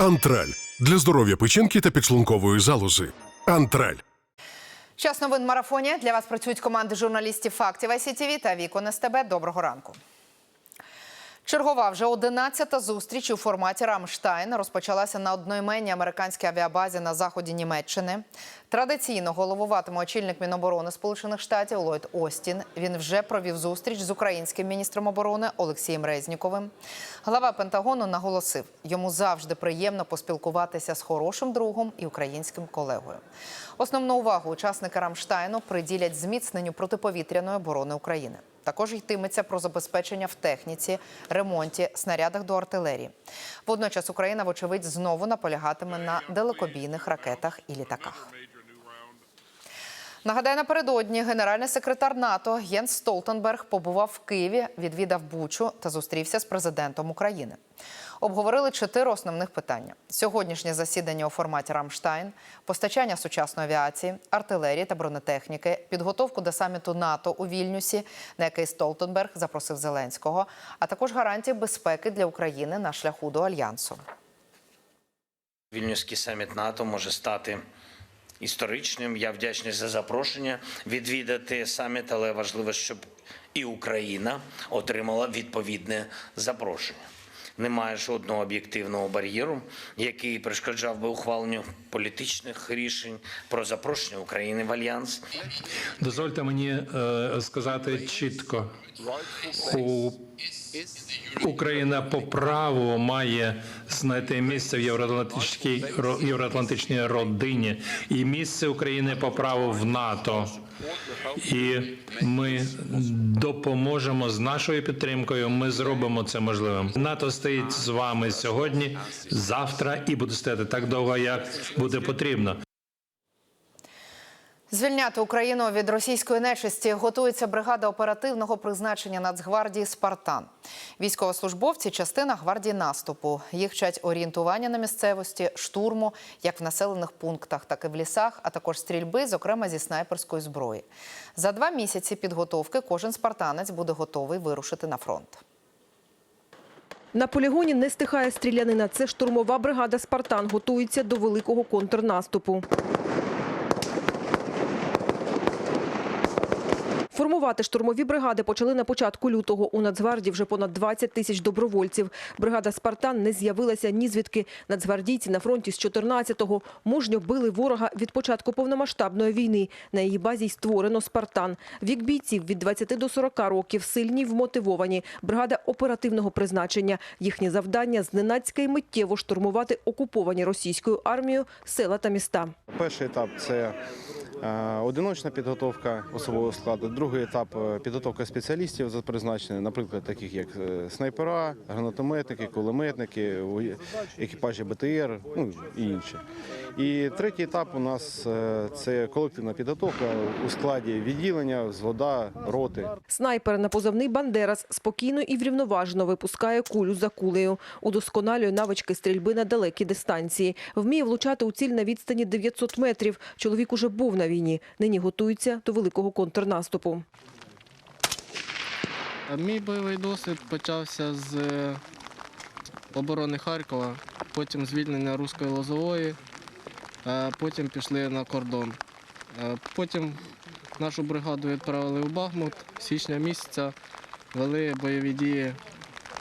Антраль для здоров'я печінки та підшлункової залози. Антраль. Час новин марафоні. Для вас працюють команди журналістів фактів ICTV та Вікон СТБ. Доброго ранку. Чергова вже 11-та зустріч у форматі Рамштайн розпочалася на одноіменній американській авіабазі на заході Німеччини. Традиційно головуватиме очільник Міноборони Сполучених Штатів Ллойд Остін. Він вже провів зустріч з українським міністром оборони Олексієм Резніковим. Глава Пентагону наголосив, йому завжди приємно поспілкуватися з хорошим другом і українським колегою. Основну увагу учасники Рамштайну приділять зміцненню протиповітряної оборони України. Також йтиметься про забезпечення в техніці, ремонті, снарядах до артилерії. Водночас Україна, вочевидь, знову наполягатиме на далекобійних ракетах і літаках. Нагадаю, напередодні генеральний секретар НАТО Єнс Столтенберг побував в Києві, відвідав Бучу та зустрівся з президентом України. Обговорили чотири основних питання: сьогоднішнє засідання у форматі Рамштайн, постачання сучасної авіації, артилерії та бронетехніки, підготовку до саміту НАТО у Вільнюсі, на який Столтенберг запросив Зеленського, а також гарантії безпеки для України на шляху до альянсу. Вільнюський саміт НАТО може стати історичним. Я вдячний за запрошення відвідати саміт, але важливо, щоб і Україна отримала відповідне запрошення. Немає жодного об'єктивного бар'єру, який перешкоджав би ухваленню політичних рішень про запрошення України в альянс. Дозвольте мені е, сказати чітко, у Україна по праву має знайти місце в євроатлантичній ро- євроатлантичній родині і місце України по праву в НАТО. І ми допоможемо з нашою підтримкою. Ми зробимо це можливим. НАТО стоїть з вами сьогодні, завтра і буде стояти так довго, як буде потрібно. Звільняти Україну від російської нечисті готується бригада оперативного призначення Нацгвардії Спартан. Військовослужбовці частина гвардії наступу. Їх вчать орієнтування на місцевості, штурму, як в населених пунктах, так і в лісах, а також стрільби, зокрема зі снайперської зброї. За два місяці підготовки кожен спартанець буде готовий вирушити на фронт. На полігоні не стихає стрілянина. Це штурмова бригада «Спартан» готується до великого контрнаступу. Формувати штурмові бригади почали на початку лютого. У Нацгвардії вже понад 20 тисяч добровольців. Бригада «Спартан» не з'явилася ні звідки. Нацгвардійці на фронті з 14-го мужньо били ворога від початку повномасштабної війни. На її базі й створено «Спартан». Вік бійців від 20 до 40 років, сильні вмотивовані. Бригада оперативного призначення. Їхнє завдання – зненацька й миттєво штурмувати окуповані російською армією села та міста. Перший етап це одиночна підготовка особового складу. Другий етап е, підготовка спеціалістів за призначенням, наприклад, таких як е, снайпера, гранатометники, кулеметники, екіпажі БТР, ну і інші. І третій етап у нас е, це колективна підготовка у складі відділення, взвода, роти. Снайпер на позивний «Бандерас» спокійно і врівноважено випускає кулю за кулею. Удосконалює навички стрільби на далекі дистанції. Вміє влучати у ціль на відстані 900 метрів. Чоловік уже був на війні. Нині готується до великого контрнаступу. Мій бойовий досвід почався з е, оборони Харкова, потім звільнення Руської Лозової, потім пішли на кордон. Потім нашу бригаду відправили в Бахмут січня місяця, вели бойові дії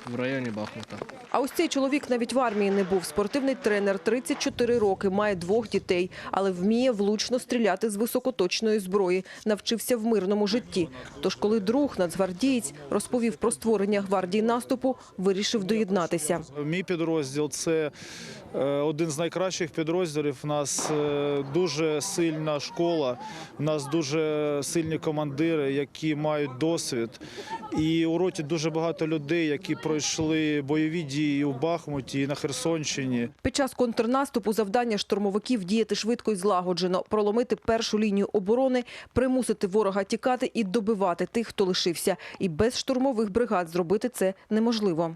в районі Бахмута. А ось цей чоловік навіть в армії не був. Спортивний тренер, 34 роки, має двох дітей, але вміє влучно стріляти з високоточної зброї. Навчився в мирному житті. Тож, коли друг нацгвардієць розповів про створення гвардії наступу, вирішив доєднатися. Мій підрозділ це один з найкращих підрозділів. У нас е, дуже сильна школа, у нас дуже сильні командири, які мають досвід. І у роті дуже багато людей, які пройшли бойові дії у Бахмуті, і на Херсонщині. Під час контрнаступу завдання штурмовиків діяти швидко і злагоджено, проломити першу лінію оборони, примусити ворога тікати і добивати тих, хто лишився. І без штурмових бригад зробити це неможливо.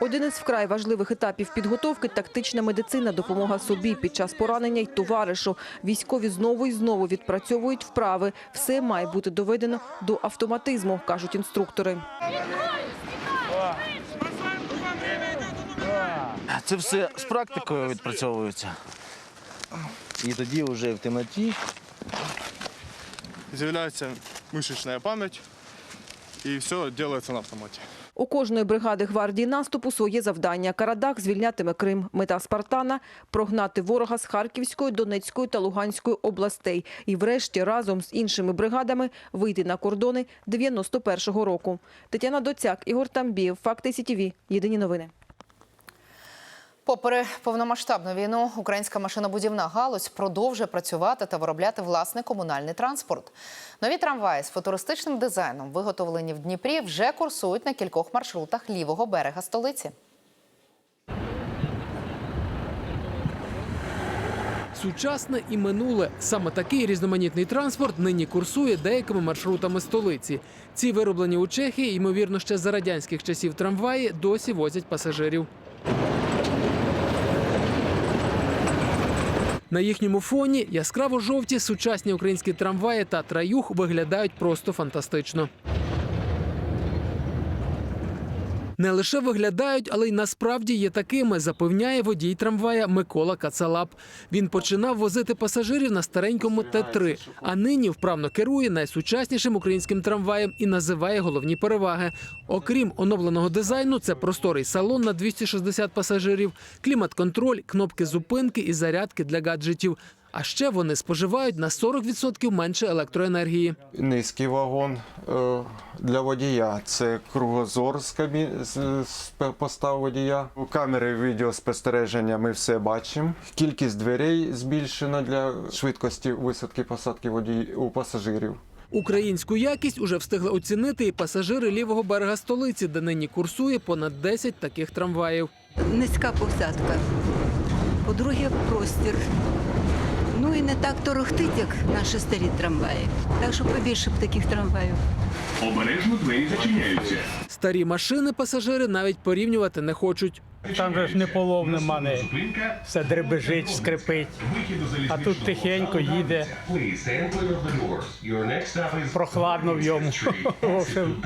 Один із вкрай важливих етапів підготовки – тактична медицина, допомога собі під час поранення й товаришу. Військові знову і знову відпрацьовують вправи. Все має бути доведено до автоматизму, кажуть інструктори. Це все з практикою відпрацьовується. І тоді вже в темноті з'являється мишечна пам'ять, і все робиться на автоматі. У кожної бригади гвардії наступу своє завдання. Карадах звільнятиме Крим. Мета Спартана – прогнати ворога з Харківської, Донецької та Луганської областей. І врешті разом з іншими бригадами вийти на кордони 91-го року. Тетяна Доцяк, Ігор Тамбієв, Факти СІТІВІ. Єдині новини. Попри повномасштабну війну, українська машинобудівна галузь продовжує працювати та виробляти власний комунальний транспорт. Нові трамваї з футуристичним дизайном, виготовлені в Дніпрі, вже курсують на кількох маршрутах лівого берега столиці. Сучасне і минуле саме такий різноманітний транспорт нині курсує деякими маршрутами столиці. Ці вироблені у Чехії, ймовірно, ще за радянських часів трамваї досі возять пасажирів. На їхньому фоні яскраво жовті сучасні українські трамваї та траюх виглядають просто фантастично. Не лише виглядають, але й насправді є такими, запевняє водій трамвая Микола Кацалап. Він починав возити пасажирів на старенькому Т3, а нині вправно керує найсучаснішим українським трамваєм і називає головні переваги. Окрім оновленого дизайну, це просторий салон на 260 пасажирів, клімат-контроль, кнопки зупинки і зарядки для гаджетів. А ще вони споживають на 40% менше електроенергії. Низький вагон е, для водія. Це кругозор з, постав водія. У камери відеоспостереження ми все бачимо. Кількість дверей збільшена для швидкості висадки посадки водій... у пасажирів. Українську якість уже встигли оцінити і пасажири лівого берега столиці, де нині курсує понад 10 таких трамваїв. низька посадка. По-друге, простір. І не так торохтить, як наші старі трамваї. Так що побільше б таких трамваїв. Обережно двері зачиняються. Старі машини пасажири навіть порівнювати не хочуть. Там же ж не полов нема, не все дребежить, скрипить. А тут тихенько їде, прохладно в йому. В общем,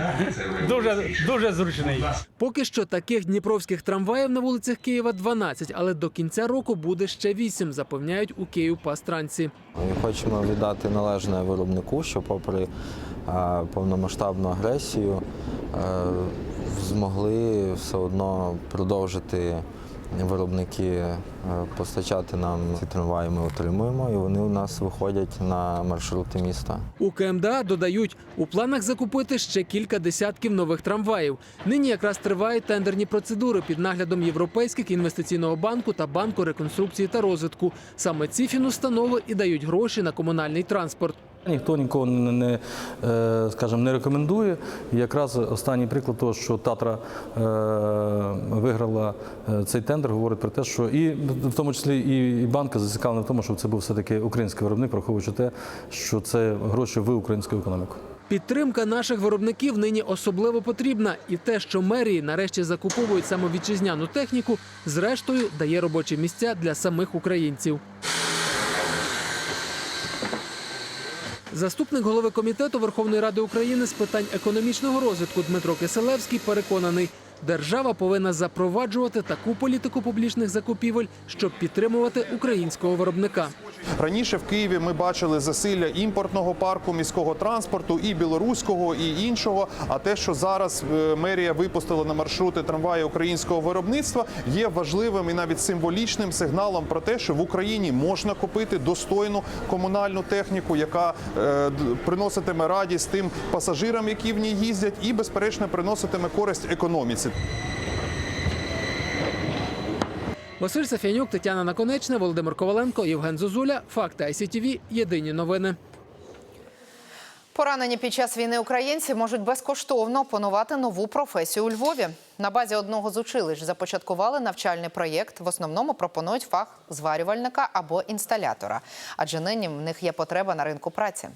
дуже, дуже зручний. Поки що таких дніпровських трамваїв на вулицях Києва 12, але до кінця року буде ще 8, запевняють у Київпастранці. Ми хочемо віддати належне виробнику, що попри повномасштабну агресію змогли все одно продовжити виробники е, постачати нам ці трамваї. Ми отримуємо, і вони у нас виходять на маршрути міста. У КМДА додають, у планах закупити ще кілька десятків нових трамваїв. Нині якраз тривають тендерні процедури під наглядом Європейських інвестиційного банку та банку реконструкції та розвитку. Саме ці фінустанови і дають гроші на комунальний транспорт. Ніхто нікого не, е, скажімо, не рекомендує. І якраз останній приклад того, що Татра е, виграла е, цей тендер, говорить про те, що і в тому числі і, банки зацікавлені в тому, щоб це був все-таки український виробник, враховуючи те, що це гроші в українську економіку. Підтримка наших виробників нині особливо потрібна, і те, що мерії нарешті закуповують саме вітчизняну техніку, зрештою дає робочі місця для самих українців. Заступник голови комітету Верховної Ради України з питань економічного розвитку Дмитро Киселевський переконаний, держава повинна запроваджувати таку політику публічних закупівель, щоб підтримувати українського виробника. Раніше в Києві ми бачили засилля імпортного парку міського транспорту і білоруського, і іншого. А те, що зараз е, мерія випустила на маршрути трамваї українського виробництва, є важливим і навіть символічним сигналом про те, що в Україні можна купити достойну комунальну техніку, яка е, приноситиме радість тим пасажирам, які в ній їздять, і безперечно приноситиме користь економіці. Василь Сафянюк, Тетяна Наконечна, Володимир Коваленко, Євген Зозуля. Факти ICTV. Єдині новини. Поранені під час війни українці можуть безкоштовно опанувати нову професію у Львові. На базі одного з училищ започаткували навчальний проєкт. В основному пропонують фах зварювальника або інсталятора, адже нині в них є потреба на ринку праці.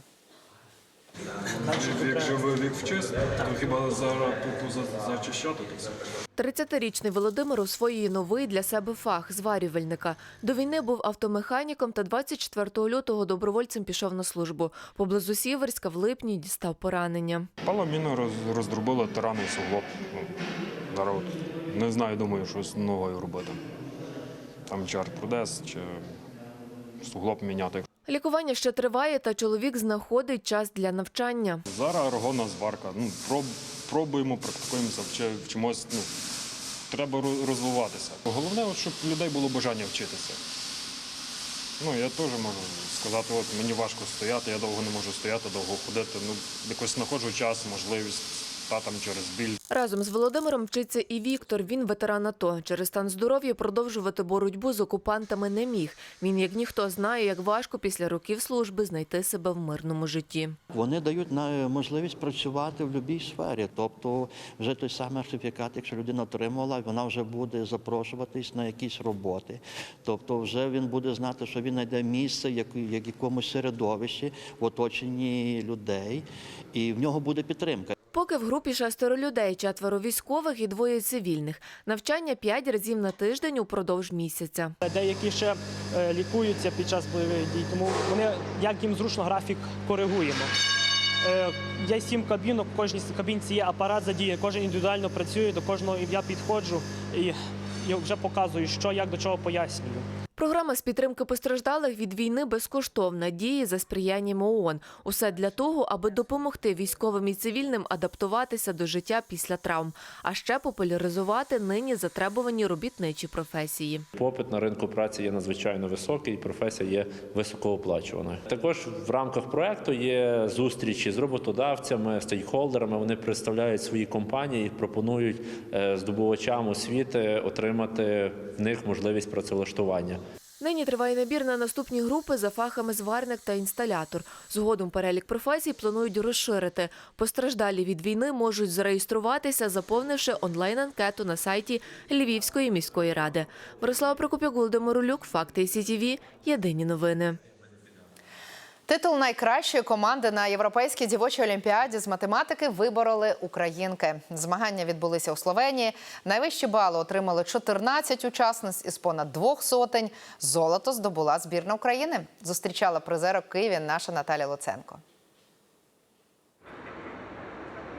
Якщо ви вік вчись, то хіба зараз тут зачищати то все? 30-річний Володимир освоює новий для себе фах зварювальника. До війни був автомеханіком та 24 лютого добровольцем пішов на службу. Поблизу Сіверська в липні дістав поранення. Пала міна роз, роздробила таранний суглоб. Ну, зараз не знаю, думаю, щось новою робити. Там чи артпродез, чи суглоб міняти. Лікування ще триває, та чоловік знаходить час для навчання. Зараз аргонна зварка. Ну, проб, пробуємо, практикуємося, вчи- вчимось. Ну, треба розвиватися. Головне, щоб у людей було бажання вчитися. Ну, я теж можу сказати, от мені важко стояти, я довго не можу стояти, довго ходити. Ну, якось знаходжу час, можливість та там через біль. Разом з Володимиром вчиться і Віктор. Він ветеран АТО. Через стан здоров'я продовжувати боротьбу з окупантами не міг. Він, як ніхто, знає, як важко після років служби знайти себе в мирному житті. Вони дають можливість працювати в будь-якій сфері. Тобто, вже той самий сертифікат, якщо людина отримала, вона вже буде запрошуватись на якісь роботи. Тобто, вже він буде знати, що він знайде місце як якомусь середовищі в оточенні людей, і в нього буде підтримка. Поки в групі шестеро людей, четверо військових і двоє цивільних. Навчання п'ять разів на тиждень упродовж місяця. Деякі ще е, лікуються під час бойових дій, тому вони як їм зручно графік коригуємо. Е, Є сім кабінок, в кожній кабінці є апарат задіяний, кожен індивідуально працює, до кожного я підходжу і вже показую, що як до чого пояснюю. Програма з підтримки постраждалих від війни безкоштовна, діє за сприянням ООН. Усе для того, аби допомогти військовим і цивільним адаптуватися до життя після травм, а ще популяризувати нині затребувані робітничі професії. Попит на ринку праці є надзвичайно високий, і професія є високооплачуваною. Також в рамках проекту є зустрічі з роботодавцями, стейкхолдерами. Вони представляють свої компанії, і пропонують е, здобувачам освіти отримати в них можливість працевлаштування. Нині триває набір на наступні групи за фахами зварник та інсталятор. Згодом перелік професій планують розширити. Постраждалі від війни можуть зареєструватися, заповнивши онлайн-анкету на сайті Львівської міської ради. Мирослава Прокопюк, Володимир Улюк, Факти СІТІВІ. Єдині новини. Титул найкращої команди на європейській дівочій олімпіаді з математики вибороли українки. Змагання відбулися у Словенії. Найвищі бали отримали 14 учасниць із понад двох сотень. Золото здобула збірна України. Зустрічала призерок Києві наша Наталя Луценко.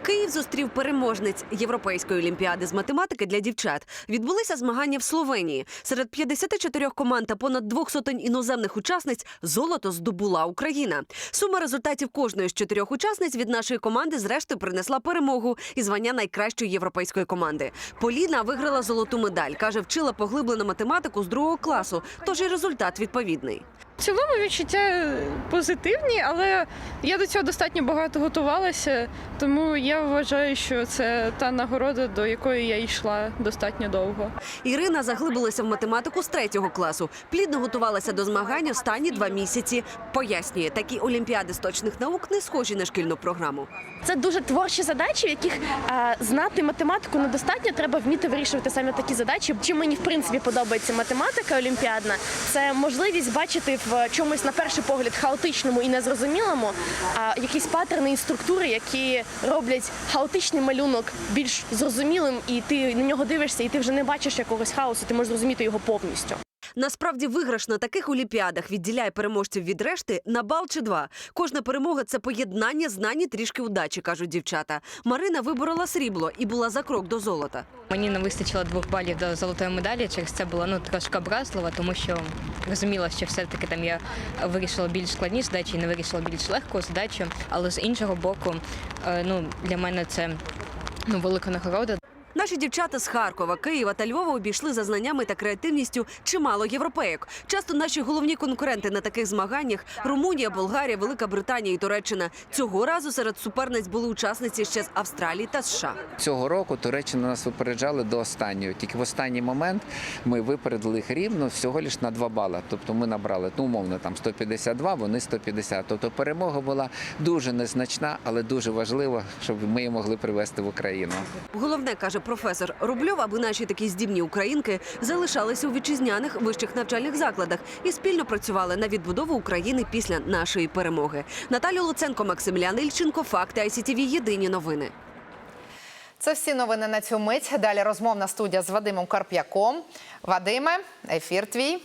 Київ зустрів переможниць Європейської олімпіади з математики для дівчат. Відбулися змагання в Словенії. Серед 54 команд та понад двох сотень іноземних учасниць золото здобула Україна. Сума результатів кожної з чотирьох учасниць від нашої команди зрештою принесла перемогу і звання найкращої європейської команди. Поліна виграла золоту медаль. каже, вчила поглиблену математику з другого класу. Тож і результат відповідний. В цілому відчуття позитивні, але я до цього достатньо багато готувалася, тому я вважаю, що це та нагорода, до якої я йшла достатньо довго. Ірина заглибилася в математику з третього класу. Плідно готувалася до змагань останні два місяці. Пояснює, такі олімпіади з точних наук не схожі на шкільну програму. Це дуже творчі задачі, в яких а, знати математику недостатньо, треба вміти вирішувати саме такі задачі. Чим мені в принципі подобається математика олімпіадна, це можливість бачити в чомусь на перший погляд хаотичному і незрозумілому, а якісь паттерни і структури, які роблять хаотичний малюнок більш зрозумілим, і ти на нього дивишся, і ти вже не бачиш якогось хаосу, ти можеш зрозуміти його повністю. Насправді виграш на таких олімпіадах відділяє переможців від решти на бал чи два. Кожна перемога це поєднання знань і трішки удачі, кажуть дівчата. Марина виборола срібло і була за крок до золота. Мені не вистачило двох балів до золотої медалі. Через це було ну трошки образливо, тому що розуміла, що все-таки там я вирішила більш складні задачі і не вирішила більш легку задачу. Але з іншого боку, е, ну для мене це ну велика нагорода. Наші дівчата з Харкова, Києва та Львова обійшли за знаннями та креативністю чимало європейок. Часто наші головні конкуренти на таких змаганнях Румунія, Болгарія, Велика Британія і Туреччина. Цього разу серед суперниць були учасниці ще з Австралії та США. Цього року Туреччина нас випереджали до останнього. Тільки в останній момент ми випередили їх рівно всього лиш на 2 бали. Тобто ми набрали ну, умовно там 152, вони 150. Тобто перемога була дуже незначна, але дуже важлива, щоб ми її могли привести в Україну. Головне каже професор Рубльов, аби наші такі здібні українки залишалися у вітчизняних вищих навчальних закладах і спільно працювали на відбудову України після нашої перемоги. Наталю Луценко, Максимілян Ільченко, Факти ICTV. Єдині новини. Це всі новини на цю мить. Далі розмовна студія з Вадимом Карп'яком. Вадиме, ефір твій.